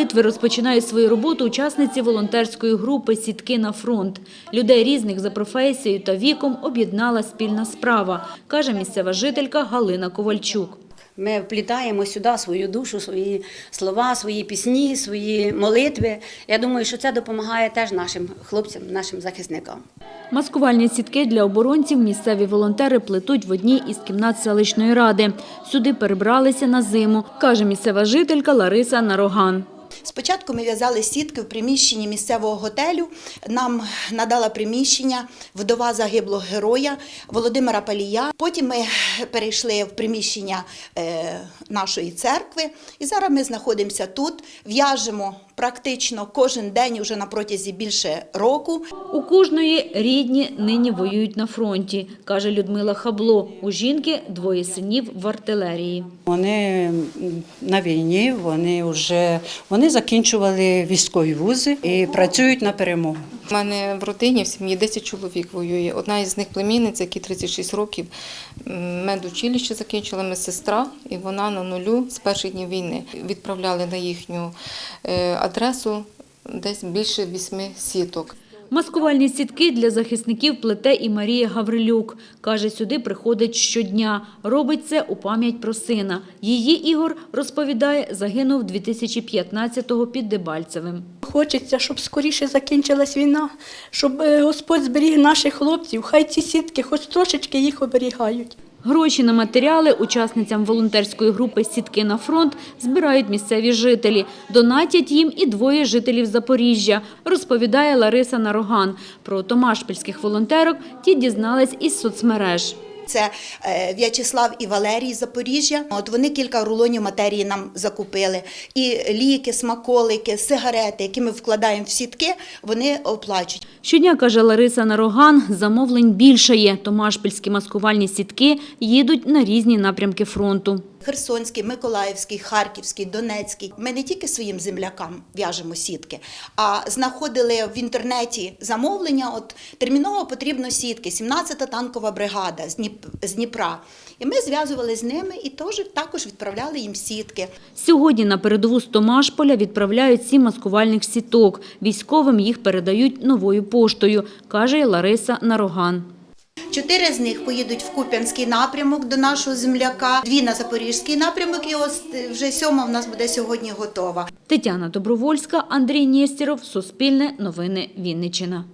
молитви розпочинають свою роботу учасниці волонтерської групи «Сітки на фронт». Людей різних за професією та віком об'єднала спільна справа, каже місцева жителька Галина Ковальчук. Ми вплітаємо сюди свою душу, свої слова, свої пісні, свої молитви. Я думаю, що це допомагає теж нашим хлопцям, нашим захисникам. Маскувальні сітки для оборонців місцеві волонтери плетуть в одній із кімнат селищної ради. Сюди перебралися на зиму, каже місцева жителька Лариса Нароган. Спочатку ми в'язали сітки в приміщенні місцевого готелю. Нам надала приміщення вдова загиблого героя Володимира Палія. Потім ми перейшли в приміщення е, нашої церкви. І зараз ми знаходимося тут, в'яжемо практично кожен день уже на протязі більше року. У кожної рідні нині воюють на фронті, каже Людмила Хабло. У жінки двоє синів в артилерії. Вони на війні, вони вже вони закінчували військові вузи і працюють на перемогу. У мене в родині в сім'ї 10 чоловік воює. Одна із них племінниця, якій 36 років, медучилище закінчила медсестра, і вона на нулю з перших днів війни. Відправляли на їхню е, адресу десь більше вісьми сіток. Маскувальні сітки для захисників плете і Марія Гаврилюк. Каже, сюди приходить щодня. Робить це у пам'ять про сина. Її Ігор, розповідає, загинув 2015-го під Дебальцевим. Хочеться, щоб скоріше закінчилась війна, щоб е, Господь зберіг наших хлопців. Хай ці сітки хоч трошечки їх оберігають. Гроші на матеріали учасницям волонтерської групи «Сітки на фронт» збирають місцеві жителі. Донатять їм і двоє жителів Запоріжжя, розповідає Лариса Нароган. Про томашпільських волонтерок ті дізнались із соцмереж. Це е, В'ячеслав і Валерій Запоріжжя. От вони кілька рулонів матерії нам закупили. І ліки, смаколики, сигарети, які ми вкладаємо в сітки, вони оплачують. Щодня, каже Лариса Нароган, замовлень більше є. Томашпільські маскувальні сітки їдуть на різні напрямки фронту. Херсонський, Миколаївський, Харківський, Донецький. Ми не тільки своїм землякам в'яжемо сітки, а знаходили в інтернеті замовлення. От терміново потрібно сітки, 17-та танкова бригада з Дніпра. І ми зв'язували з ними і теж також відправляли їм сітки. Сьогодні на передову з Томашполя відправляють сім маскувальних сіток. Військовим їх передають новою поштою, каже Лариса Нароган. Чотири з них поїдуть в Куп'янський напрямок до нашого земляка, дві на Запорізький напрямок, і ось е, вже сьома в нас буде сьогодні готова. Тетяна Добровольська, Андрій Нєстєров, Суспільне, Новини Вінниччина.